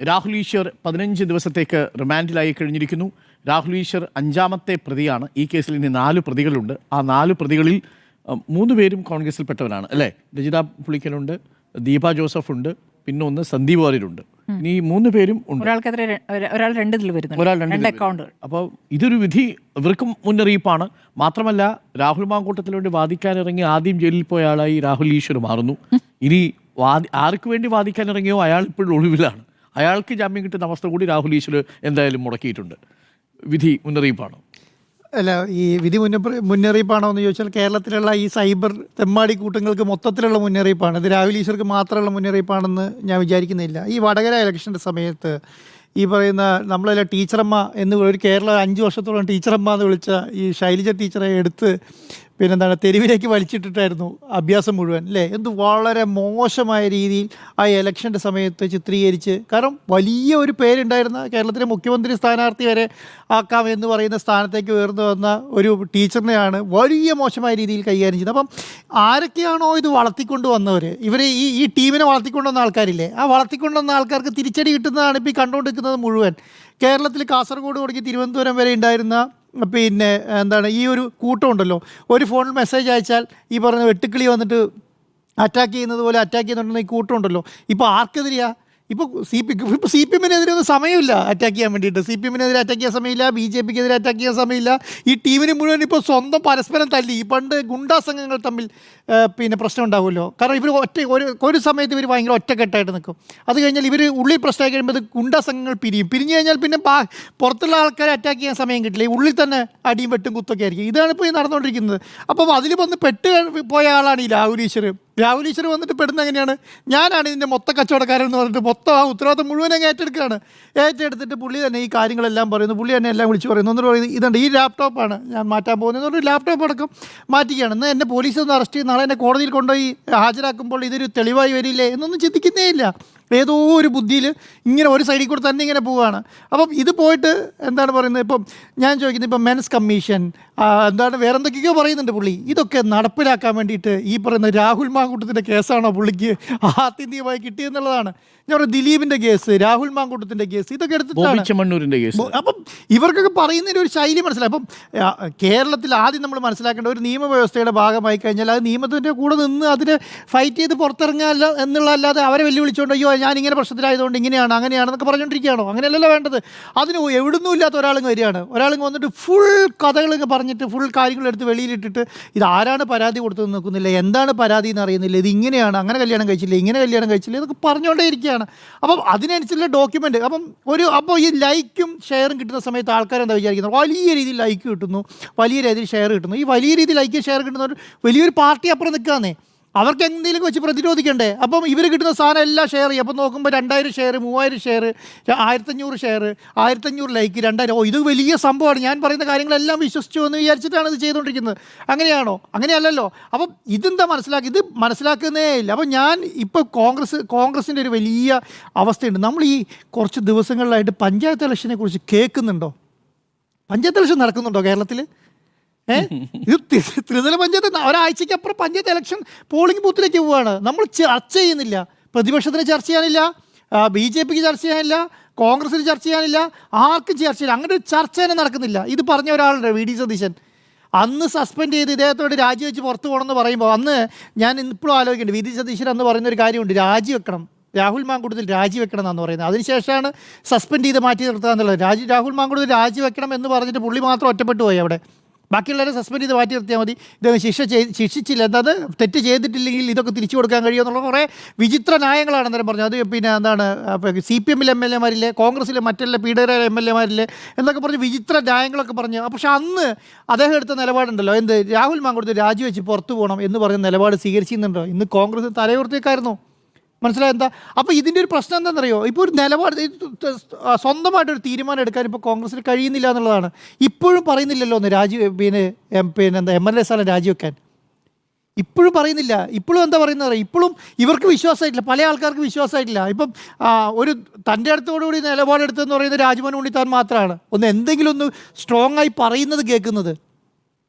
രാഹുൽ ഈശ്വർ പതിനഞ്ച് ദിവസത്തേക്ക് റിമാൻഡിലായി കഴിഞ്ഞിരിക്കുന്നു. രാഹുൽ ഈശ്വർ അഞ്ചാമത്തെ പ്രതിയാണ്. ഈ കേസിൽ ഇനി നാല് പ്രതികളുണ്ട്. ആ നാല് പ്രതികളിൽ മൂന്ന് പേരും കോൺഗ്രസിൽപ്പെട്ടവരാണ്. അല്ലേ? രജിത പുളിക്കലുണ്ട് ദീപ ജോസഫ് ഉണ്ട് പിന്നെ ഒന്ന് സന്ദീപ് വാര്യരുണ്ട്. ഇനി ഈ മൂന്ന് പേരും ഒരാൾ രണ്ട് ഇതിൽ വരുന്നുണ്ട്. ഒരാൾ രണ്ട് അക്കൗണ്ട് അപ്പോൾ ഇതൊരു വിധി ഇവർക്കും മുന്നറിയിപ്പാണ്. മാത്രമല്ല രാഹുൽ മാങ്കൂട്ടത്തിന് വേണ്ടി വാദിക്കാനിറങ്ങി ആദ്യം ജയിലിൽ പോയ ആളായി രാഹുൽ ഈശ്വർ മാറുന്നു. ഇനി വാദി ആർക്ക് വേണ്ടി വാദിക്കാനിറങ്ങിയോ അയാൾ ഇപ്പോഴും ഒളിവിലാണ്. അയാൾക്ക് ജാമ്യം കിട്ടുന്ന അവസ്ഥ കൂടി രാഹുൽ ഈശ്വർ എന്തായാലും മുടക്കിയിട്ടുണ്ട്. വിധി മുന്നറിയിപ്പാണ്? അല്ല ഈ വിധി മുന്ന മുന്നറിയിപ്പാണോ എന്ന് ചോദിച്ചാൽ കേരളത്തിലുള്ള ഈ സൈബർ തെമ്മാടി കൂട്ടങ്ങൾക്ക് മൊത്തത്തിലുള്ള മുന്നറിയിപ്പാണ്. ഇത് രാഹുൽ ഈശ്വർക്ക് മാത്രമുള്ള മുന്നറിയിപ്പാണെന്ന് ഞാൻ വിചാരിക്കുന്നില്ല. ഈ വടകര ഇലക്ഷന്റെ സമയത്ത് ഈ പറയുന്ന നമ്മളല്ല ടീച്ചറമ്മ എന്ന് ഒരു കേരള അഞ്ച് വർഷത്തോളം ടീച്ചറമ്മ എന്ന് വിളിച്ച ഈ ശൈലജ ടീച്ചറെ എടുത്ത് പിന്നെന്താണ് തെരുവിലേക്ക് വലിച്ചിട്ടിട്ടായിരുന്നു അഭ്യാസം മുഴുവൻ അല്ലേ? എന്ത് വളരെ മോശമായ രീതിയിൽ ആ ഇലക്ഷന്റെ സമയത്ത് ചിത്രീകരിച്ച് കാരണം വലിയ ഒരു പേരുണ്ടായിരുന്ന കേരളത്തിലെ മുഖ്യമന്ത്രി സ്ഥാനാർത്ഥി വരെ ആക്കാം എന്ന് പറയുന്ന സ്ഥാനത്തേക്ക് ഉയർന്നു വന്ന ഒരു ടീച്ചറിനെയാണ് വലിയ മോശമായ രീതിയിൽ കൈകാര്യം ചെയ്തത്. അപ്പം ആരൊക്കെയാണോ ഇത് വളർത്തിക്കൊണ്ട് വന്നവർ ഇവർ ഈ ഈ ടീമിനെ വളർത്തിക്കൊണ്ട് വന്ന ആൾക്കാരില്ലേ? ആ വളർത്തിക്കൊണ്ട് വന്ന ആൾക്കാർക്ക് തിരിച്ചടി കിട്ടുന്നതാണ് ഇപ്പോൾ ഈ കണ്ടുകൊണ്ടിരിക്കുന്നത് മുഴുവൻ. കേരളത്തിൽ കാസർഗോഡ് തുടങ്ങി തിരുവനന്തപുരം വരെ ഉണ്ടായിരുന്ന പിന്നെ എന്താണ് ഈ ഒരു കൂട്ടമുണ്ടല്ലോ ഒരു ഫോണിൽ മെസ്സേജ് അയച്ചാൽ ഈ പറഞ്ഞ വെട്ടുക്കിളി വന്നിട്ട് അറ്റാക്ക് ചെയ്യുന്നത് പോലെ അറ്റാക്ക് ചെയ്യുന്നുണ്ടെന്ന് ഈ കൂട്ടമുണ്ടല്ലോ ഇപ്പോൾ ആർക്കെതിരെയാ ഇപ്പോൾ സി പി ഇപ്പോൾ സി പി എമ്മിനെതിരെ ഒന്നും സമയമില്ല അറ്റാക്ക് ചെയ്യാൻ വേണ്ടിയിട്ട്. സി പി എമ്മിനെതിരെ അറ്റാക്ക് ചെയ്യാൻ സമയമില്ല ബി ജെ പിക്ക് എതിരെ അറ്റാക്ക് ചെയ്യാൻ സമയമില്ല. ഈ ടീമിന് മുഴുവൻ ഇപ്പോൾ സ്വന്തം പരസ്പരം തല്ലി. ഈ പണ്ട് ഗുണ്ടാ സംഘങ്ങൾ തമ്മിൽ പിന്നെ പ്രശ്നം ഉണ്ടാവുമല്ലോ. കാരണം ഇവർ ഒറ്റ ഒരു ഒരു സമയത്ത് ഇവർ ഭയങ്കര ഒറ്റക്കെട്ടായിട്ട് നിൽക്കും. അത് കഴിഞ്ഞാൽ ഇവർ ഉള്ളിൽ പ്രശ്നമായി കഴിയുമ്പോൾ ഗുണ്ടാ സംഘങ്ങൾ പിരിയും. പിരിഞ്ഞു കഴിഞ്ഞാൽ പിന്നെ പുറത്തുള്ള ആൾക്കാരെ അറ്റാക്ക് ചെയ്യാൻ സമയം കിട്ടില്ല. ഉള്ളിൽ തന്നെ അടിയും വെട്ടും കുത്തൊക്കെ ആയിരിക്കും. ഇതാണ് ഇപ്പോൾ നടന്നുകൊണ്ടിരിക്കുന്നത്. അപ്പം അതിൽ വന്ന് പെട്ട് പോയ ആളാണ് ഈ രാഹുൽ ഈശ്വർ. രാഹുൽ ഈശ്വർ വന്നിട്ട് പെടുന്ന എങ്ങനെയാണ്? ഞാനാണ് ഇതിന്റെ മൊത്ത കച്ചവടക്കാരൻ എന്ന് പറഞ്ഞിട്ട് മൊത്തം ആ ഉത്തരവാദിത്തം മുഴുവൻ അങ്ങ് ഏറ്റെടുക്കുകയാണ്. ഏറ്റെടുത്തിട്ട് പുള്ളി തന്നെ ഈ കാര്യങ്ങളെല്ലാം പറയുന്നു. പുള്ളി തന്നെ എല്ലാം വിളിച്ച് പറയുന്നു. എന്നിട്ട് പറയുന്നത് ഇതുണ്ട് ഈ ലാപ്ടോപ്പാണ് ഞാൻ മാറ്റാൻ പോകുന്നത് എന്ന് പറഞ്ഞ് ലാപ്ടോപ്പ് അടക്കം മാറ്റുകയാണ് എന്നാൽ എന്നെ പോലീസ് ഒന്ന് അറസ്റ്റ് ചെയ്ത് നാളെ എന്നെ കോടതിയിൽ കൊണ്ടുപോയി ഹാജരാക്കുമ്പോൾ ഇതൊരു തെളിവായി വരില്ലേ എന്നൊന്നും ചിന്തിക്കുന്നേ ഇല്ല. ഏതോ ഒരു ബുദ്ധിയിൽ ഇങ്ങനെ ഒരു സൈഡിൽ കൂടെ തന്നെ ഇങ്ങനെ പോവുകയാണ്. അപ്പം ഇത് പോയിട്ട് എന്താണ് പറയുന്നത്? ഇപ്പം ഞാൻ ചോദിക്കുന്നത് ഇപ്പം മെൻസ് കമ്മീഷൻ എന്താണ് വേറെ എന്തൊക്കെയോ പറയുന്നുണ്ട് പുള്ളി. ഇതൊക്കെ നടപ്പിലാക്കാൻ വേണ്ടിയിട്ട് ഈ പറയുന്ന രാഹുൽ മാങ്കൂട്ടത്തിന്റെ കേസാണോ പുള്ളിക്ക് ആത്യന്തികമായി കിട്ടിയെന്നുള്ളതാണ്. ഞാൻ പറയുന്നത് ദിലീപിന്റെ കേസ് രാഹുൽ മാങ്കൂട്ടത്തിന്റെ കേസ് ഇതൊക്കെ എടുത്തിട്ടാണ്. കേസ്. അപ്പം ഇവർക്കൊക്കെ പറയുന്നതിന് ഒരു ശൈലി മനസ്സിലായി. അപ്പം കേരളത്തിൽ ആദ്യം നമ്മൾ മനസ്സിലാക്കേണ്ട ഒരു നിയമവ്യവസ്ഥയുടെ ഭാഗമായി കഴിഞ്ഞാൽ അത് നിയമത്തിന്റെ കൂടെ നിന്ന് അതിനെ ഫൈറ്റ് ചെയ്ത് പുറത്തിറങ്ങാല്ല എന്നുള്ളതല്ലാതെ അവരെ വെല്ലുവിളിച്ചുകൊണ്ട് അയ്യോ ഞാൻ ഇങ്ങനെ പ്രശ്നത്തിലായതുകൊണ്ട് ഇങ്ങനെയാണ് അങ്ങനെയാണെന്നൊക്കെ പറഞ്ഞുകൊണ്ടിരിക്കുകയാണോ? അങ്ങനെയല്ലല്ലോ വേണ്ടത്. അതിന് എവിടുന്നും ഇല്ലാത്ത ഒരാളിങ്ങ് വരികയാണ്. ഒരാളിങ്ങ് വന്നിട്ട് ഫുൾ കഥകളിങ്ങ് പറഞ്ഞിട്ട് ഫുൾ കാര്യങ്ങൾ എടുത്ത് വെളിയിലിട്ടിട്ട് ഇത് ആരാണ് പരാതി കൊടുത്തതെന്ന് നോക്കുന്നില്ല. എന്താണ് പരാതി എന്ന് അറിയുന്നില്ല. ഇത് ഇങ്ങനെയാണ് അങ്ങനെ കല്യാണം കഴിച്ചില്ല ഇങ്ങനെ കല്യാണം കഴിച്ചില്ല ഇതൊക്കെ പറഞ്ഞുകൊണ്ടേ ഇരിക്കുകയാണ്. അപ്പം അതിനനുസരിച്ചുള്ള ഡോക്യുമെന്റ് അപ്പം ഒരു അപ്പോൾ ഈ ലൈക്കും ഷെയറും കിട്ടുന്ന സമയത്ത് ആൾക്കാർ എന്താ വിചാരിക്കുന്നത്? വലിയ രീതിയിൽ ലൈക്ക് കിട്ടുന്നു വലിയ രീതിയിൽ ഷെയർ കിട്ടുന്നു. ഈ വലിയ രീതിയിൽ ലൈക്ക് ഷെയർ കിട്ടുന്നവർ വലിയൊരു പാർട്ടി അപ്പുറം നിൽക്കാന്നേ അവർക്ക് എന്തെങ്കിലും വെച്ച് പ്രതിരോധിക്കണ്ടേ? അപ്പം ഇവർ കിട്ടുന്ന സാധനം എല്ലാം ഷെയർ ചെയ്യും. അപ്പം നോക്കുമ്പോൾ രണ്ടായിരം ഷെയർ മൂവായിരം ഷെയർ ആയിരത്തഞ്ഞൂറ് ഷെയർ ആയിരത്തഞ്ഞൂറ് ലൈക്ക് രണ്ടായിരം. ഓ ഇത് വലിയ സംഭവമാണ്. ഞാൻ പറയുന്ന കാര്യങ്ങളെല്ലാം വിശ്വസിച്ചു എന്ന് വിചാരിച്ചിട്ടാണ് ഇത് ചെയ്തുകൊണ്ടിരിക്കുന്നത്. അങ്ങനെയാണോ? അങ്ങനെയല്ലല്ലോ. അപ്പം ഇതെന്താ മനസ്സിലാക്കി? ഇത് മനസ്സിലാക്കുന്നേ ഇല്ല. അപ്പം ഞാൻ ഇപ്പോൾ കോൺഗ്രസ് കോൺഗ്രസിന്റെ ഒരു വലിയ അവസ്ഥയുണ്ട്. നമ്മൾ ഈ കുറച്ച് ദിവസങ്ങളിലായിട്ട് പഞ്ചായത്ത് ഇലക്ഷനെ കുറിച്ച് കേൾക്കുന്നുണ്ടോ? പഞ്ചായത്ത് ഇലക്ഷൻ നടക്കുന്നുണ്ടോ കേരളത്തിൽ ഏ? ഇത് ത്രിതല പഞ്ചായത്ത് ഒരാഴ്ചയ്ക്ക് അപ്പുറം പഞ്ചായത്ത് ഇലക്ഷൻ പോളിംഗ് ബൂത്തിലേക്ക് പോവുകയാണ് നമ്മൾ ചർച്ച ചെയ്യുന്നില്ല. പ്രതിപക്ഷത്തിന് ചർച്ച ചെയ്യാനില്ല. ബി ജെ പിക്ക് ചർച്ച ചെയ്യാനില്ല. കോൺഗ്രസിന് ചർച്ച ചെയ്യാനില്ല. ആർക്കും ചർച്ച ചെയ്യാൻ അങ്ങനെ ഒരു ചർച്ച തന്നെ നടക്കുന്നില്ല. ഇത് പറഞ്ഞ ഒരാളുണ്ട് വി ഡി സതീശൻ. അന്ന് സസ്പെൻഡ് ചെയ്ത് ഇദ്ദേഹത്തോട് രാജിവെച്ച് പുറത്തു പോകണമെന്ന് പറയുമ്പോൾ അന്ന് ഞാൻ ഇപ്പോഴും ആലോചിക്കുന്നുണ്ട്. വി ഡി സതീശൻ പറയുന്ന ഒരു കാര്യമുണ്ട്. രാജിവെക്കണം രാഹുൽ മാങ്കുടത്തിൽ രാജിവെക്കണം എന്നാണ് പറയുന്നത്. അതിനുശേഷമാണ് സസ്പെൻഡ് ചെയ്ത് മാറ്റി നിർത്തുക എന്നുള്ളത്. രാജി രാഹുൽ മാങ്കുടത്തിൽ രാജിവെക്കണം എന്ന് പറഞ്ഞിട്ട് പുള്ളി മാത്രം ഒറ്റപ്പെട്ടു പോയി അവിടെ. ബാക്കിയുള്ളവരെ സസ്പെൻഡ് ചെയ്ത് മാറ്റി നിർത്തിയാൽ മതി. ഇദ്ദേഹം ശിക്ഷ ചെയ്ത് ശിക്ഷിച്ചില്ല. എന്നത് തെറ്റ് ചെയ്തിട്ടില്ലെങ്കിൽ ഇതൊക്കെ തിരിച്ചു കൊടുക്കാൻ കഴിയുമെന്നുള്ള കുറേ വിചിത്ര ന്യായങ്ങളാണ് അന്നേരം പറഞ്ഞത്. അത് പിന്നെ എന്താണ് സി പി എമ്മിലെ എം എൽ എമാരിലെ കോൺഗ്രസിലെ മറ്റുള്ള പീഡകരായ എം എൽ എമാരിലെ എന്നൊക്കെ പറഞ്ഞ് വിചിത്ര ന്യായങ്ങളൊക്കെ പറഞ്ഞു. പക്ഷെ അന്ന് അദ്ദേഹം എടുത്ത നിലപാടുണ്ടല്ലോ. എന്ത്? രാഹുൽ മാങ്കോട്ട് രാജിവെച്ച് പുറത്തു പോകണം എന്ന് പറഞ്ഞ നിലപാട് സ്വീകരിച്ചിരുന്നുണ്ടോ ഇന്ന് കോൺഗ്രസ് തലയുർത്തേക്കായിരുന്നു മനസ്സിലായി എന്താ? അപ്പോൾ ഇതിന്റെ ഒരു പ്രശ്നം എന്താണെന്നറിയോ? ഇപ്പോൾ ഒരു നിലപാട് സ്വന്തമായിട്ടൊരു തീരുമാനം എടുക്കാൻ ഇപ്പോൾ കോൺഗ്രസിന് കഴിയുന്നില്ല എന്നുള്ളതാണ്. ഇപ്പോഴും പറയുന്നില്ലല്ലോ ഒന്ന് രാജി പിന്നെ പിന്നെ എന്താ എം എൽ എ സ്ഥാനം രാജിവെക്കാൻ. ഇപ്പോഴും പറയുന്നില്ല. ഇപ്പോഴും എന്താ പറയുന്നത്? ഇപ്പോഴും ഇവർക്ക് വിശ്വാസമായിട്ടില്ല. പല ആൾക്കാർക്ക് വിശ്വാസമായിട്ടില്ല. ഇപ്പം ഒരു തന്റെ അടുത്തോടുകൂടി നിലപാടെടുത്തെന്ന് പറയുന്നത് രാജ്മോഹൻ ഉണ്ണിത്താൻ മാത്രമാണ്. ഒന്ന് എന്തെങ്കിലും ഒന്ന് സ്ട്രോങ് ആയി പറയുന്നത് കേൾക്കുന്നത്.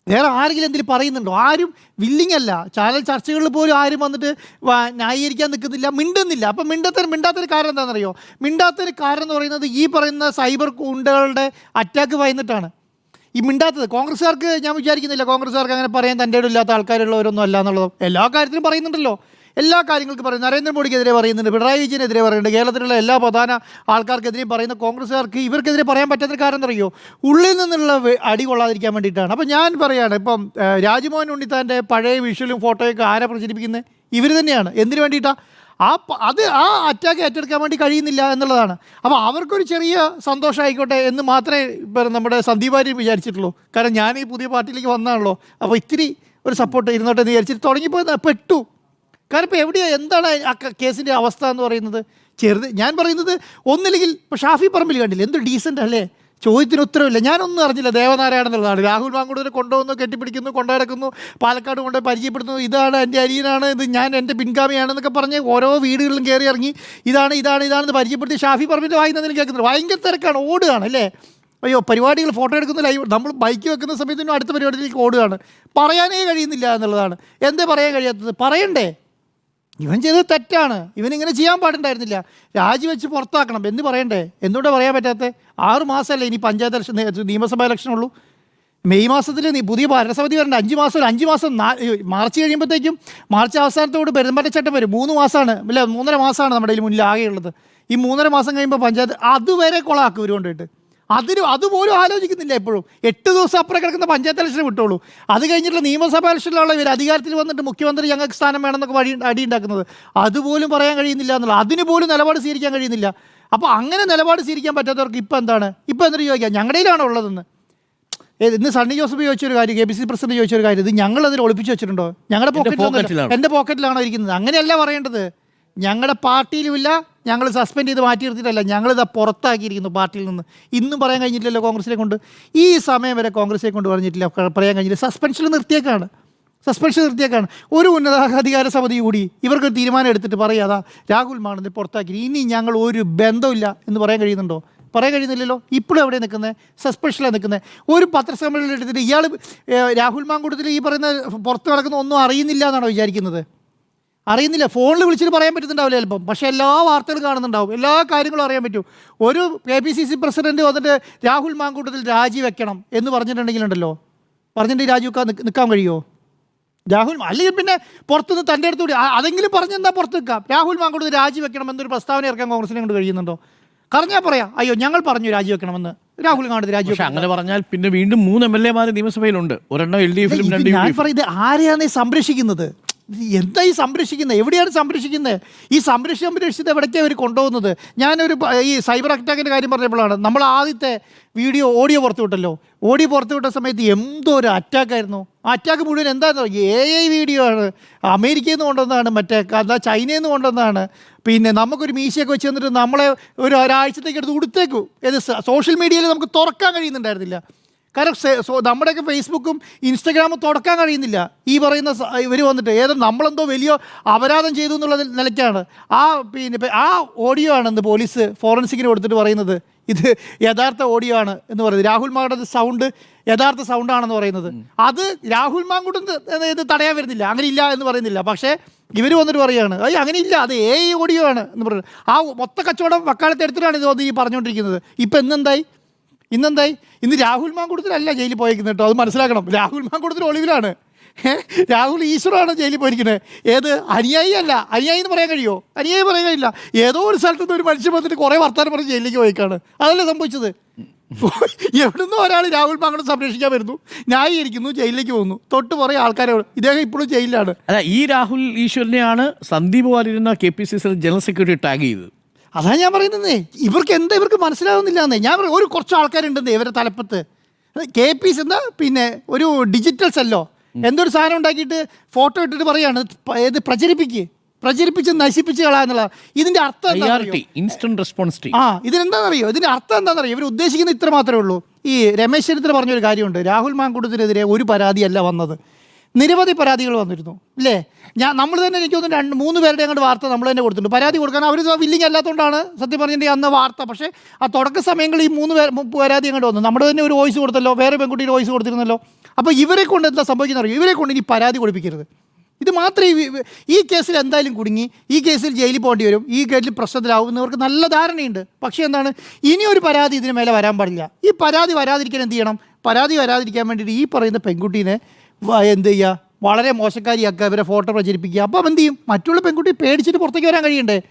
വേറെ ആരെങ്കിലും എന്തെങ്കിലും പറയുന്നുണ്ടോ? ആരും വില്ലിങ് അല്ല. ചാനൽ ചർച്ചകളിൽ പോലും ആരും വന്നിട്ട് ന്യായീകരിക്കാൻ നിൽക്കുന്നില്ല മിണ്ടുന്നില്ല. അപ്പം മിണ്ടത്തിന് മിണ്ടാത്തൊരു കാരണം എന്താണെന്നറിയോ? മിണ്ടാത്തൊരു കാരണം എന്ന് പറയുന്നത് ഈ പറയുന്ന സൈബർ ഗുണ്ടകളുടെ അറ്റാക്ക് ഭയന്നിട്ടാണ്. ഈ മിണ്ടാത്തത് കോൺഗ്രസ്സുകാർക്ക് ഞാൻ വിചാരിക്കുന്നില്ല കോൺഗ്രസ്സുകാർക്ക് അങ്ങനെ പറയാൻ തന്റെ ഇല്ലാത്ത ആൾക്കാരുള്ളവരൊന്നും അല്ല എന്നുള്ളത്. എല്ലാ കാര്യത്തിലും പറയുന്നുണ്ടല്ലോ. എല്ലാ കാര്യങ്ങൾക്കും പറയും നരേന്ദ്രമോദിക്കെതിരെ പറയുന്നുണ്ട്. പിണറായി വിജയനെതിരെ പറയുന്നുണ്ട്. കേരളത്തിലുള്ള എല്ലാ പ്രധാന ആൾക്കാർക്കെതിരെയും പറയുന്ന കോൺഗ്രസ്സുകാർക്ക് ഇവർക്കെതിരെ പറയാൻ പറ്റാത്തൊരു കാരണം അറിയോ ഉള്ളിൽ നിന്നുള്ള അടി കൊള്ളാതിരിക്കാൻ വേണ്ടിയിട്ടാണ്. അപ്പോൾ ഞാൻ പറയുകയാണ് ഇപ്പം രാജ്മോഹൻ ഉണ്ണിത്താന്റെ പഴയ വിഷ്വലും ഫോട്ടോയൊക്കെ ആരാ പ്രചരിപ്പിക്കുന്നത്? ഇവർ തന്നെയാണ്. എന്തിനു വേണ്ടിയിട്ടാണ് ആ അത് ആ അറ്റാക്ക് ഏറ്റെടുക്കാൻ വേണ്ടി കഴിയുന്നില്ല എന്നുള്ളതാണ്. അപ്പോൾ അവർക്കൊരു ചെറിയ സന്തോഷമായിക്കോട്ടെ എന്ന് മാത്രമേ ഇപ്പം നമ്മുടെ സന്ദീപ് വാര്യർ വിചാരിച്ചിട്ടുള്ളൂ. കാരണം ഞാൻ ഈ പുതിയ പാർട്ടിയിലേക്ക് വന്നതാണല്ലോ. അപ്പോൾ ഇത്തിരി ഒരു സപ്പോർട്ട് ഇരുന്നോട്ടെ എന്ന് വിചാരിച്ചിട്ട് തുടങ്ങിപ്പോയി പെട്ടു. കാരണം ഇപ്പോൾ എവിടെയാണ് എന്താണ് ആ കേസിന്റെ അവസ്ഥ എന്ന് പറയുന്നത്? ചെറുത് ഞാൻ പറയുന്നത് ഒന്നില്ലെങ്കിൽ ഇപ്പോൾ ഷാഫി പറമ്പിൽ കണ്ടില്ല? എന്ത് ഡീസന്റ് അല്ലേ? ചോദ്യത്തിന് ഉത്തരവില്ല. ഞാനൊന്നും അറിഞ്ഞില്ല ദേവനാരായണൻ എന്നുള്ളതാണ് രാഹുൽ മാങ്കൂടിനെ കൊണ്ടുവന്നു കെട്ടിപ്പിടിക്കുന്നു കൊണ്ടുനടക്കുന്നു പാലക്കാട് കൊണ്ട് പരിചയപ്പെടുന്നു. ഇതാണ് എന്റെ അരിയനാണ് ഇത് ഞാൻ എന്റെ പിൻഗാമിയാണെന്നൊക്കെ പറഞ്ഞ് ഓരോ വീടുകളിലും കയറി ഇറങ്ങി ഇതാണ് ഇതാണ് ഇതാണെന്ന് പരിചയപ്പെടുത്തി ഷാഫി പറമ്പിന്റെ വായിന്നതിന് കേൾക്കുന്നത് ഭയങ്കര തിരക്കാണ് ഓടുകയാണ് അല്ലേ? അയ്യോ പരിപാടികൾ ഫോട്ടോ എടുക്കുന്ന ലൈവ് നമ്മൾ ബൈക്ക് വെക്കുന്ന സമയത്തിനും അടുത്ത പരിപാടിയിലേക്ക് ഓടുകയാണ്. പറയാനേ കഴിയുന്നില്ല എന്നുള്ളതാണ്. എന്തേ പറയാൻ കഴിയാത്തത്? പറയണ്ടേ? ഇവൻ ചെയ്തത് തെറ്റാണ്. ഇവനിങ്ങനെ ചെയ്യാൻ പാടുണ്ടായിരുന്നില്ല. രാജിവെച്ച് പുറത്താക്കണം. എന്ന് പറയണ്ടേ? എന്തുകൊണ്ട് പറയാൻ പറ്റാത്ത? ആറ് മാസമല്ലേ ഇനി പഞ്ചായത്ത് ഇലക്ഷൻ നിയമസഭാ ഇലക്ഷൻ ഉള്ളൂ. മെയ് മാസത്തിൽ നീ പുതിയ ഭരണസമിതി വരണ്ട. അഞ്ച് മാസം അഞ്ച് മാസം മാർച്ച് കഴിയുമ്പോഴത്തേക്കും മാർച്ച് അവസാനത്തോട് പെരുമ്പറ്റച്ചട്ടം വരും. മൂന്ന് മാസമാണ് ഇല്ല മൂന്നര മാസമാണ് നമ്മുടെ മുന്നിൽ ആകെയുള്ളത്. ഈ മൂന്നര മാസം കഴിയുമ്പോൾ പഞ്ചായത്ത് അതുവരെ കൊളാക്കും ഇവർ കൊണ്ടുപോയിട്ട് അതിന് അതുപോലും ആലോചിക്കുന്നില്ല എപ്പോഴും. എട്ട് ദിവസം അപ്പുറം കിടക്കുന്ന പഞ്ചായത്ത് ഇലക്ഷൻ വിട്ടോളൂ. അത് കഴിഞ്ഞിട്ടുള്ള നിയമസഭാ ഇലക്ഷനിലുള്ള ഇവർ അധികാരത്തിൽ വന്നിട്ട് മുഖ്യമന്ത്രി ഞങ്ങൾക്ക് സ്ഥാനം വേണമെന്നൊക്കെ വഴി അടി ഉണ്ടാക്കുന്നത്. അതുപോലും പറയാൻ കഴിയുന്നില്ല എന്നുള്ളത് അതിന് പോലും നിലപാട് സ്വീകരിക്കാൻ കഴിയുന്നില്ല. അപ്പോൾ അങ്ങനെ നിലപാട് സ്വീകരിക്കാൻ പറ്റാത്തവർക്ക് ഇപ്പോൾ എന്താണ്? ഇപ്പോൾ എന്തൊരു ചോദിക്കാം? ഞങ്ങളുടെ കയ്യിലാണോ ഉള്ളതെന്ന്? ഇന്ന് സണ്ണി ജോസഫ് ചോദിച്ചൊരു കാര്യം കെ പി സി പ്രസിഡന്റ് ചോദിച്ചൊരു കാര്യം. ഇത് ഞങ്ങൾ അതിൽ ഒളിപ്പിച്ച് വെച്ചിട്ടുണ്ടോ? ഞങ്ങളുടെ പോക്കറ്റിലാണ് എന്റെ എന്റെ പോക്കറ്റിലാണോ ഇരിക്കുന്നത്? അങ്ങനെയല്ല പറയേണ്ടത്. ഞങ്ങളുടെ പാർട്ടിയിലുമില്ല ഞങ്ങൾ സസ്പെൻഡ് ചെയ്ത് മാറ്റി നിർത്തിയിട്ടല്ല ഞങ്ങളിത് പുറത്താക്കിയിരിക്കുന്നു പാർട്ടിയിൽ നിന്ന്. ഇന്നും പറയാൻ കഴിഞ്ഞിട്ടില്ലല്ലോ കോൺഗ്രസിനെ കൊണ്ട്. ഈ സമയം വരെ കോൺഗ്രസിനെ കൊണ്ട് പറഞ്ഞിട്ടില്ല പറയാൻ കഴിഞ്ഞില്ല. സസ്പെൻഷൻ നിർത്തിയേക്കാണ്. സസ്പെൻഷൻ നിർത്തിയേക്കാണ്. ഒരു ഉന്നതാധികാര സമിതി കൂടി ഇവർക്ക് തീരുമാനം എടുത്തിട്ട് പറയാതാ രാഹുൽ മാണെന്ന് പുറത്താക്കി ഇനി ഞങ്ങൾ ഒരു ബന്ധമില്ല എന്ന് പറയാൻ കഴിയുന്നുണ്ടോ? പറയാൻ കഴിയുന്നില്ലല്ലോ. ഇപ്പോഴും എവിടെ നിൽക്കുന്നത് സസ്പെൻഷനിലാണ് നിൽക്കുന്നത് ഒരു പത്രസമ്മേളനം എടുത്തിട്ട് ഇയാൾ രാഹുൽ മാങ്കൂട്ടത്തിൽ ഈ പറയുന്ന പുറത്ത് നടക്കുന്ന ഒന്നും അറിയുന്നില്ല എന്നാണോ വിചാരിക്കുന്നത്? അറിയുന്നില്ല. ഫോണിൽ വിളിച്ചിട്ട് പറയാൻ പറ്റുന്നുണ്ടാവില്ല ചിലപ്പം. പക്ഷേ എല്ലാ വാർത്തകളും കാണുന്നുണ്ടാവും. എല്ലാ കാര്യങ്ങളും അറിയാൻ പറ്റും. ഒരു K P C C president വന്നിട്ട് രാഹുൽ മാങ്കൂട്ടത്തിൽ രാജിവെക്കണം എന്ന് പറഞ്ഞിട്ടുണ്ടെങ്കിലുണ്ടല്ലോ. പറഞ്ഞിട്ടുണ്ടെങ്കിൽ രാജിവെക്കാൻ വെക്കാൻ നിൽക്കാൻ കഴിയുമോ രാഹുൽ അല്ലെങ്കിൽ പിന്നെ പുറത്തുനിന്ന് തന്റെ അടുത്ത് കൂടി അതെങ്കിലും പറഞ്ഞെന്താ പുറത്ത് നിൽക്കാം? രാഹുൽ മാങ്കൂട്ടത്തിൽ രാജിവെക്കണം എന്നൊരു പ്രസ്താവന ഇറക്കാൻ കോൺഗ്രസിനെ കൊണ്ട് കഴിയുന്നുണ്ടോ? പറഞ്ഞാൽ പറയാം. അയ്യോ ഞങ്ങൾ പറഞ്ഞു രാജിവെക്കണമെന്ന് രാഹുൽ ഗാന്ധി രാജി അങ്ങനെ പറഞ്ഞാൽ പിന്നെ വീണ്ടും മൂന്ന് എം എൽ എമാർ നിയമസഭയിലുണ്ട്. ഒരെണ്ണം എൽ ഡി എഫിലും ഞാൻ പറയുന്നത് ആരെയാണ് സംരക്ഷിക്കുന്നത്? എന്താ ഈ സംരക്ഷിക്കുന്നത് എവിടെയാണ് സംരക്ഷിക്കുന്നത് ഈ സംരക്ഷണം സംരക്ഷിച്ചത് എവിടേക്കാണ് അവർ കൊണ്ടുപോകുന്നത്? ഞാനൊരു ഈ സൈബർ അറ്റാക്കിന്റെ കാര്യം പറഞ്ഞപ്പോഴാണ്. നമ്മൾ ആദ്യത്തെ വീഡിയോ ഓഡിയോ പുറത്തു വിട്ടല്ലോ. ഓഡിയോ പുറത്തു വിട്ട സമയത്ത് എന്തോ ഒരു അറ്റാക്കായിരുന്നു. ആ അറ്റാക്ക് മുഴുവൻ എന്താണെന്നോ എ ഐ വീഡിയോ ആണ് അമേരിക്കയിൽ നിന്ന് കൊണ്ടുവന്നതാണ് മറ്റേ എന്താ ചൈനയിൽ നിന്ന് കൊണ്ടുവന്നതാണ്. പിന്നെ നമുക്കൊരു മീശയൊക്കെ വെച്ച് തന്നിട്ട് നമ്മളെ ഒരു ഒരാഴ്ചത്തേക്ക് എടുത്ത് കൊടുത്തേക്കു. ഏത് സോഷ്യൽ മീഡിയയിൽ നമുക്ക് തുറക്കാൻ കഴിയുന്നുണ്ടായിരുന്നില്ല. കാരണം സോ- നമ്മുടെയൊക്കെ ഫേസ്ബുക്കും ഇൻസ്റ്റഗ്രാമും തുടക്കാൻ കഴിയുന്നില്ല. ഈ പറയുന്ന ഇവർ വന്നിട്ട് ഏതോ നമ്മളെന്തോ വലിയ അപരാധം ചെയ്തു എന്നുള്ള നിലയ്ക്കാണ്. ആ പിന്നെ ആ ഓഡിയോ ആണെന്ന് ഇന്ന് പോലീസ് ഫോറൻസിക്കിന് കൊടുത്തിട്ട് പറയുന്നത്. ഇത് യഥാർത്ഥ ഓഡിയോ ആണ് എന്ന് പറയുന്നത്. രാഹുൽ മാങ്കുടെ സൗണ്ട് യഥാർത്ഥ സൗണ്ട് ആണെന്ന് പറയുന്നത്. അത് രാഹുൽ മാങ്കുടം ഇത് തടയാൻ വരുന്നില്ല. അങ്ങനെ ഇല്ല എന്ന് പറയുന്നില്ല. പക്ഷേ ഇവർ വന്നിട്ട് പറയുകയാണ് അയ്യ അങ്ങനെ ഇല്ല. അത് ഏ ഓഡിയോ ആണ് എന്ന് പറയുന്നത്. ആ മൊത്ത കച്ചവടം വക്കാലത്ത് എടുത്തിട്ടാണ് ഇത് വന്ന് ഈ പറഞ്ഞുകൊണ്ടിരിക്കുന്നത് ഇപ്പം ഇന്നെന്തായി? ഇന്നെന്തായി? ഇന്ന് രാഹുൽ മാങ്കുടത്തിലല്ല ജയിലിൽ പോയിരിക്കുന്നത് കേട്ടോ. അത് മനസ്സിലാക്കണം. രാഹുൽ മാങ്കുടത്തിൽ ഒളിവിലാണ്? രാഹുൽ ഈശ്വറാണ് ജയിലിൽ പോയിരിക്കുന്നത്. ഏത്? അനുയായി അല്ല. അനുയായി എന്ന് പറയാൻ കഴിയുമോ? അനുയായി പറയാൻ കഴിയില്ല. ഏതോ ഒരു സ്ഥലത്ത് നിന്ന് ഒരു മനുഷ്യൻ വന്നിട്ട് കുറേ വർത്താനം പറഞ്ഞ് ജയിലിലേക്ക് പോയിക്കാണ്. അതല്ലേ സംഭവിച്ചത്? എവിടുന്നോ ഒരാൾ രാഹുൽ മാങ്കുടം സംരക്ഷിക്കാൻ വരുന്നു. ന്യായീകരിക്കുന്നു ജയിലിലേക്ക് പോകുന്നു. തൊട്ട് കുറെ ആൾക്കാരെ ഇദ്ദേഹം ഇപ്പോഴും ജയിലിലാണ്. അല്ല ഈ രാഹുൽ ഈശ്വരനെയാണ് Sandeep വാലിരുന്ന K P C C general secretary tag ചെയ്തത്. അതാ ഞാൻ പറയുന്നത് ഇവർക്ക് എന്താ ഇവർക്ക് മനസ്സിലാവുന്നില്ല എന്നേ ഞാൻ ഒരു കുറച്ച് ആൾക്കാരുണ്ടെന്നേ ഇവരെ തലപ്പത്ത്. കെ പി സി എന്താ? പിന്നെ ഒരു ഡിജിറ്റൽ സെല്ലോ എന്തൊരു സാധനം ഉണ്ടാക്കിയിട്ട് ഫോട്ടോ ഇട്ടിട്ട് പറയാണ്. ഏത് ഇത് പ്രചരിപ്പിക്ക്. പ്രചരിപ്പിച്ച് നശിപ്പിച്ച് കളാന്നുള്ള ഇതിന്റെ അർത്ഥം ഇൻസ്റ്റന്റ് റെസ്പോൺസ് ടീം ആ ഇതിനെന്താണെന്നറിയോ ഇതിന്റെ അർത്ഥം എന്താണെന്നറിയോ? ഇവർ ഉദ്ദേശിക്കുന്നത് ഇത്ര മാത്രമേ ഉള്ളൂ. ഈ രമേശ് ചെന്നിത്തല പറഞ്ഞൊരു കാര്യമുണ്ട്. രാഹുൽ മാങ്കൂട്ടത്തിനെതിരെ ഒരു പരാതിയല്ല വന്നത്. നിരവധി പരാതികൾ വന്നിരുന്നു ഇല്ലേ? ഞാൻ നമ്മൾ തന്നെ എനിക്ക് തോന്നുന്നു രണ്ട് മൂന്ന് പേരുടെ അങ്ങോട്ട് വാർത്ത നമ്മൾ തന്നെ കൊടുത്തിട്ടുണ്ട്. പരാതി കൊടുക്കാൻ അവർ വില്ലിങ് അല്ലാത്തതുകൊണ്ടാണ് സത്യം പറഞ്ഞിട്ടുണ്ടെങ്കിൽ അന്ന് വാർത്ത. പക്ഷേ ആ തുടക്ക സമയങ്ങളിൽ ഈ മൂന്ന് പരാതി അങ്ങോട്ട് വന്നു. നമ്മുടെ തന്നെ ഒരു വോയിസ് കൊടുത്തല്ലോ വേറെ പെൺകുട്ടിയുടെ വോയിസ് കൊടുത്തിരുന്നല്ലോ. അപ്പോൾ ഇവരെ കൊണ്ട് എന്താ സംഭവിക്കുന്നത് ഇവരെ കൊണ്ട് ഇനി പരാതി കൊടുപ്പിക്കരുത്. ഇത് മാത്രമേ ഈ- കേസിൽ എന്തായാലും കുടുങ്ങി ഈ കേസിൽ ജയിലിൽ പോകേണ്ടി വരും ഈ കേസിൽ പ്രശ്നത്തിലാവുന്നവർക്ക് നല്ല ധാരണയുണ്ട്. പക്ഷേ എന്താണ്? ഇനി ഒരു പരാതി ഇതിന് മേലെ വരാൻ പാടില്ല. ഈ പരാതി വരാതിരിക്കാൻ എന്ത് ചെയ്യണം? പരാതി വരാതിരിക്കാൻ വേണ്ടിയിട്ട് ഈ പറയുന്ന പെൺകുട്ടീനെ എന്ത് ചെയ്യുക വളരെ മോശക്കാരിയാക്കുക ഇവരെ ഫോട്ടോ പ്രചരിപ്പിക്കുക. അപ്പം എന്ത് ചെയ്യും? മറ്റുള്ള പെൺകുട്ടി പേടിച്ചിട്ട് പുറത്തേക്ക് വരാൻ കഴിയണ്ടേ?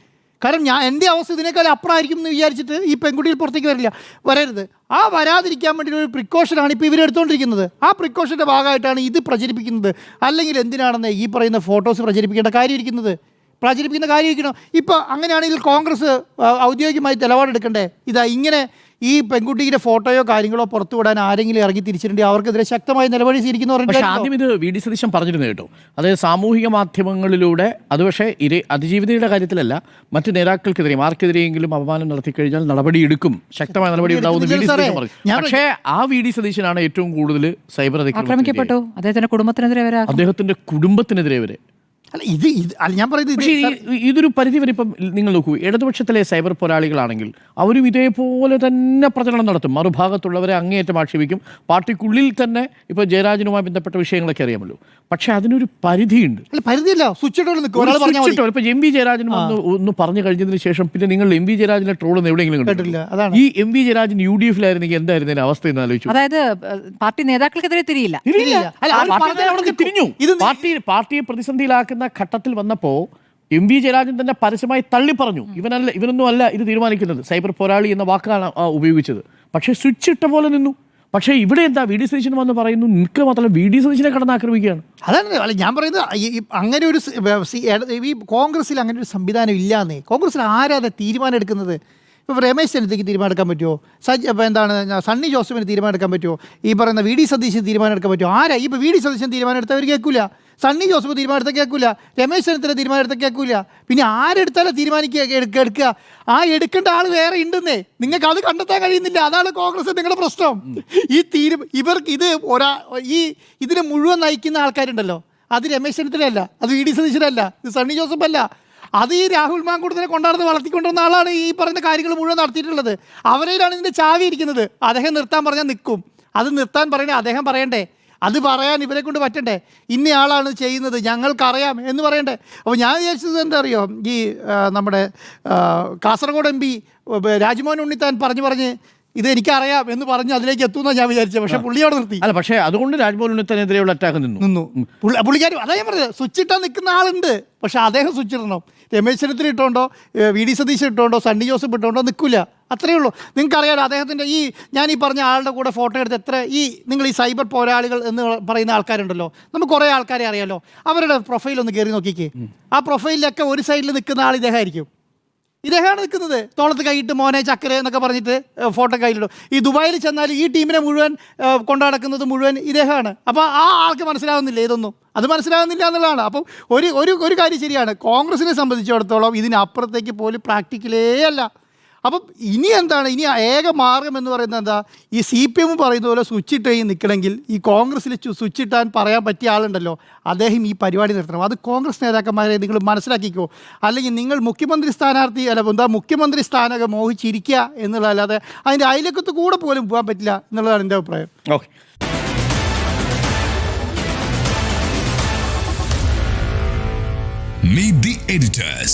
കാരണം ഞാൻ എന്റെ അവസ്ഥ ഇതിനേക്കാൾ അപ്പുറമായിരിക്കും എന്ന് വിചാരിച്ചിട്ട് ഈ പെൺകുട്ടിയിൽ പുറത്തേക്ക് വരില്ല. വരരുത്. ആ വരാതിരിക്കാൻ വേണ്ടി ഒരു പ്രിക്കോഷനാണ് ഇപ്പോൾ ഇവരെടുത്തുകൊണ്ടിരിക്കുന്നത് ആ പ്രിക്കോഷന്റെ ഭാഗമായിട്ടാണ് ഇത് പ്രചരിപ്പിക്കുന്നത്. അല്ലെങ്കിൽ എന്തിനാണെന്ന് ഈ പറയുന്ന ഫോട്ടോസ് പ്രചരിപ്പിക്കേണ്ട കാര്യം ഇരിക്കുന്നത് പ്രചരിപ്പിക്കുന്ന കാര്യം ഇരിക്കണം ഇപ്പോൾ അങ്ങനെയാണെങ്കിൽ കോൺഗ്രസ് ഔദ്യോഗികമായി നിലപാടെടുക്കണ്ടേ? ഇതാ ഇങ്ങനെ ഈ പെൺകുട്ടിയുടെ ഫോട്ടോയോ കാര്യങ്ങളോ പുറത്തു വിടാൻ ആരെങ്കിലും ഇറങ്ങി തിരിച്ചിട്ടുണ്ടെങ്കിൽ അവർക്കെതിരെ ശക്തമായ നിലപാട് സ്വീകരിക്കുന്ന പക്ഷെ ആദ്യം ഇത് വി ഡി സതീശൻ പറഞ്ഞിരുന്നു കേട്ടോ. അതായത് സാമൂഹിക മാധ്യമങ്ങളിലൂടെ അത് പക്ഷേ ഇര അതിജീവിതയുടെ കാര്യത്തിലല്ല മറ്റു നേതാക്കൾക്കെതിരെയും ആർക്കെതിരെയെങ്കിലും അപമാനം നടത്തിക്കഴിഞ്ഞാൽ നടപടിയെടുക്കും ശക്തമായ നടപടി എടുക്കും ശക്തമായ നടപടി പറഞ്ഞു. പക്ഷേ ആ വി ഡി സതീശനാണ് ഏറ്റവും കൂടുതൽ സൈബർ അതിക്രമം ആക്രമിക്കപ്പെട്ടു. അദ്ദേഹത്തിന്റെ കുടുംബത്തിനെതിരെ വരെ അദ്ദേഹത്തിന്റെ കുടുംബത്തിനെതിരെ വരെ. അല്ല ഇത് ഇത് അല്ല ഞാൻ പറയുന്നത് പക്ഷേ ഇത് ഈ- ഇതൊരു പരിധി വരെ ഇപ്പം നിങ്ങൾ നോക്കൂ ഇടതുപക്ഷത്തിലെ സൈബർ പോരാളികളാണെങ്കിൽ അവരും ഇതേപോലെ തന്നെ പ്രചരണം നടത്തും. മറുഭാഗത്തുള്ളവരെ അങ്ങേയറ്റം ആക്ഷേപിക്കും. പാർട്ടിക്കുള്ളിൽ തന്നെ ഇപ്പോൾ ജയരാജനുമായി ബന്ധപ്പെട്ട വിഷയങ്ങളൊക്കെ അറിയാമല്ലോ. പക്ഷെ അതിനൊരു പരിധിയുണ്ട്. അല്ല പരിധിയില്ല. സ്വിച്ച് ഇട്ടോണ്ട് നിൽക്കും. ഒരാൾ പറഞ്ഞാൽ മതി. ഇപ്പൊ എം വി ജയരാജൻ വന്ന് ഒന്ന് പറഞ്ഞു കഴിഞ്ഞതിന് ശേഷം പിന്നെ നിങ്ങൾ എം വി ജയരാജനെ ട്രോൾ എവിടെയെങ്കിലും കേട്ടില്ല കണ്ടിട്ടില്ല അതാണ്. ഈ M V Jayarajan U D എഫിലായിരുന്നെങ്കിൽ എന്തായിരുന്നു ഇതിന്റെ അവസ്ഥ എന്ന് ആലോചിച്ചു. അതായത് ഏഹ്, പാർട്ടി നേതാക്കൾക്കെതിരെ തിരിയില്ല. അല്ല, അവർ പാർട്ടി പറഞ്ഞത് അവിടെ നേതാക്കൾ നിൽക്കും. തിരിഞ്ഞു. ഇത് പാർട്ടി പാർട്ടിയെ പ്രതിസന്ധിയിലാക്കുന്ന ഘട്ടത്തിൽ വന്നപ്പോൾ എം വി ജയരാജൻ തന്നെ പരസ്യമായി തള്ളി പറഞ്ഞു ഇവനല്ല ഇവനൊന്നും അല്ല ഇത് തീരുമാനിക്കുന്നത്. സൈബർ പോരാളി എന്ന വാക്കാണ് ഉപയോഗിച്ചത്. പക്ഷേ സ്വിച്ച് ഇട്ട പോലെ നിന്നു. പക്ഷേ ഇവിടെ എന്താ വി ഡി സതീശൻ വന്ന് പറയുന്നു നിൽക്കുക മാത്രമല്ല വി ഡി സതീശനെ കടന്ന് ആക്രമിക്കുകയാണ് അതാണ് അല്ല ഞാൻ പറയുന്നത് അങ്ങനെ ഒരു ഈ കോൺഗ്രസ്സിൽ അങ്ങനെ ഒരു സംവിധാനം ഇല്ലാന്നേ. കോൺഗ്രസ്സിൽ ആരാ അത് തീരുമാനം എടുക്കുന്നത്? ഇപ്പോൾ രമേശ് ചെന്നിത്തലയ്ക്ക് തീരുമാനമെടുക്കാൻ പറ്റുമോ? സജ് എന്താണ് സണ്ണി ജോസഫിന് തീരുമാനമെടുക്കാൻ പറ്റുമോ? ഈ പറയുന്ന വി ഡി സതീശന് തീരുമാനമെടുക്കാൻ പറ്റുമോ? ആരാ? ഇപ്പോൾ വി ഡി സതീശൻ തീരുമാനം എടുത്തവർ കേൾക്കില്ല സണ്ണി ജോസഫ് തീരുമാനം എടുത്താൽ കേൾക്കില്ല രമേശ് ചെന്നിത്തല തീരുമാനം എടുത്താൽ കേൾക്കില്ല പിന്നെ ആരെടുത്താലും തീരുമാനിക്കുക എടുക്കുക എടുക്കുക. ആ എടുക്കേണ്ട ആൾ വേറെ ഉണ്ടെന്നേ. നിങ്ങൾക്ക് അത് കണ്ടെത്താൻ കഴിയുന്നില്ല. അതാണ് കോൺഗ്രസ് നിങ്ങളുടെ പ്രശ്നം. ഈ തീരു ഇവർക്ക് ഇത് ഒരാ ഈ ഇതിനെ മുഴുവൻ നയിക്കുന്ന ആൾക്കാരുണ്ടല്ലോ. അത് രമേശ് ചെന്നിത്തലയല്ല. അത് വി ഡി സതീശനല്ല. ഇത് സണ്ണി ജോസഫ് അല്ല അത് ഈ രാഹുൽ മാങ്കൂട്ടത്തിനെ കൊണ്ടാടുന്ന വളർത്തിക്കൊണ്ടുവന്ന ആളാണ് ഈ പറഞ്ഞ കാര്യങ്ങൾ മുഴുവൻ നടത്തിയിട്ടുള്ളത്. അവരിലാണ് ഇതിന്റെ ചാവി ഇരിക്കുന്നത്. അദ്ദേഹം നിർത്താൻ പറഞ്ഞാൽ നിൽക്കും. അത് നിർത്താൻ പറയണേ അദ്ദേഹം പറയണ്ടേ. അത് പറയാൻ ഇവരെ കൊണ്ട് പറ്റണ്ടേ? ഇന്നയാളാണ് ചെയ്യുന്നത് ഞങ്ങൾക്കറിയാം എന്ന് പറയണ്ടേ? അപ്പോൾ ഞാൻ വിചാരിച്ചത് എന്താ അറിയോ? ഈ നമ്മുടെ കാസർഗോഡ് എം പി രാജ്മോഹൻ ഉണ്ണിത്താൻ പറഞ്ഞു പറഞ്ഞ് ഇത് എനിക്കറിയാം എന്ന് പറഞ്ഞ് അതിലേക്ക് എത്തുമെന്നാണ് ഞാൻ വിചാരിച്ചത്. പക്ഷെ പുള്ളി അവിടെ നിർത്തി. അല്ല പക്ഷേ അതുകൊണ്ട് രാജ്ഭവൻ ഉന്നതനെതിരെയുള്ള അറ്റാക്ക് നിന്നു. നിന്നു പുള്ളി പുള്ളിക്കാരി അതാ ഞാൻ പറഞ്ഞത് സ്വിച്ച് ഇട്ടാൻ നിൽക്കുന്ന ആളുണ്ട് പക്ഷെ അദ്ദേഹം സ്വിച്ച് ഇടണം? രമേശ് ചെന്നിത്തല ഇട്ടോണ്ടോ? വി ഡി സതീശ് ഇട്ടോണ്ടോ? സണ്ണി ജോസഫ് ഇട്ടോണ്ടോ? നിൽക്കില്ല അത്രയേ ഉള്ളൂ. നിങ്ങൾക്കറിയാലോ അദ്ദേഹത്തിന്റെ ഈ ഞാൻ ഈ പറഞ്ഞ ആളുടെ കൂടെ ഫോട്ടോ എടുത്ത് എത്ര ഈ നിങ്ങൾ ഈ സൈബർ പോരാളികൾ എന്ന് പറയുന്ന ആൾക്കാരുണ്ടല്ലോ. നമുക്ക് കുറേ ആൾക്കാരെ അറിയാലോ. അവരുടെ പ്രൊഫൈൽ ഒന്ന് കയറി നോക്കിക്കേ. ആ പ്രൊഫൈലിലൊക്കെ ഒരു സൈഡിൽ നിൽക്കുന്ന ആൾ ഇദ്ദേഹമായിരിക്കും. ഇദ്ദേഹമാണ് നിൽക്കുന്നത്. തോളത്ത് കൈയിട്ട് മോനെ ചക്കര എന്നൊക്കെ പറഞ്ഞിട്ട് ഫോട്ടോ കയ്യിലിടും. ഈ ദുബായിൽ ചെന്നാൽ ഈ ടീമിനെ മുഴുവൻ കൊണ്ടാടക്കുന്നത് മുഴുവൻ ഇദ്ദേഹമാണ് അപ്പോൾ ആ ആൾക്ക് മനസ്സിലാവുന്നില്ല ഇതൊന്നും. അത് മനസ്സിലാകുന്നില്ല എന്നുള്ളതാണ്. അപ്പം ഒരു ഒരു ഒരു കാര്യം ശരിയാണ്. കോൺഗ്രസിനെ സംബന്ധിച്ചിടത്തോളം ഇതിനപ്പുറത്തേക്ക് പോലും പ്രാക്ടിക്കലേ അല്ല. അപ്പം ഇനി എന്താണ്? ഇനി ഏക മാർഗം എന്ന് പറയുന്നത് എന്താ? ഈ സി പി എം പറയുന്ന പോലെ സ്വിച്ച് ഇട്ട് കഴിഞ്ഞ് നിൽക്കണമെങ്കിൽ ഈ കോൺഗ്രസ്സിൽ സ്വിച്ച് ഇട്ടാൻ പറയാൻ പറ്റിയ ആളുണ്ടല്ലോ അദ്ദേഹം ഈ പരിപാടി നിർത്തണം. അത് കോൺഗ്രസ് നേതാക്കന്മാരെ നിങ്ങൾ മനസ്സിലാക്കിക്കോ. അല്ലെങ്കിൽ നിങ്ങൾ മുഖ്യമന്ത്രി സ്ഥാനാർത്ഥി അല്ല എന്താ മുഖ്യമന്ത്രി സ്ഥാനമൊക്കെ മോഹിച്ചിരിക്കുക എന്നുള്ളതല്ലാതെ അതിന്റെ അയലക്കത്ത് കൂടെ പോലും പോകാൻ പറ്റില്ല എന്നുള്ളതാണ് എന്റെ അഭിപ്രായം. ഓക്കെ. Meet the editors.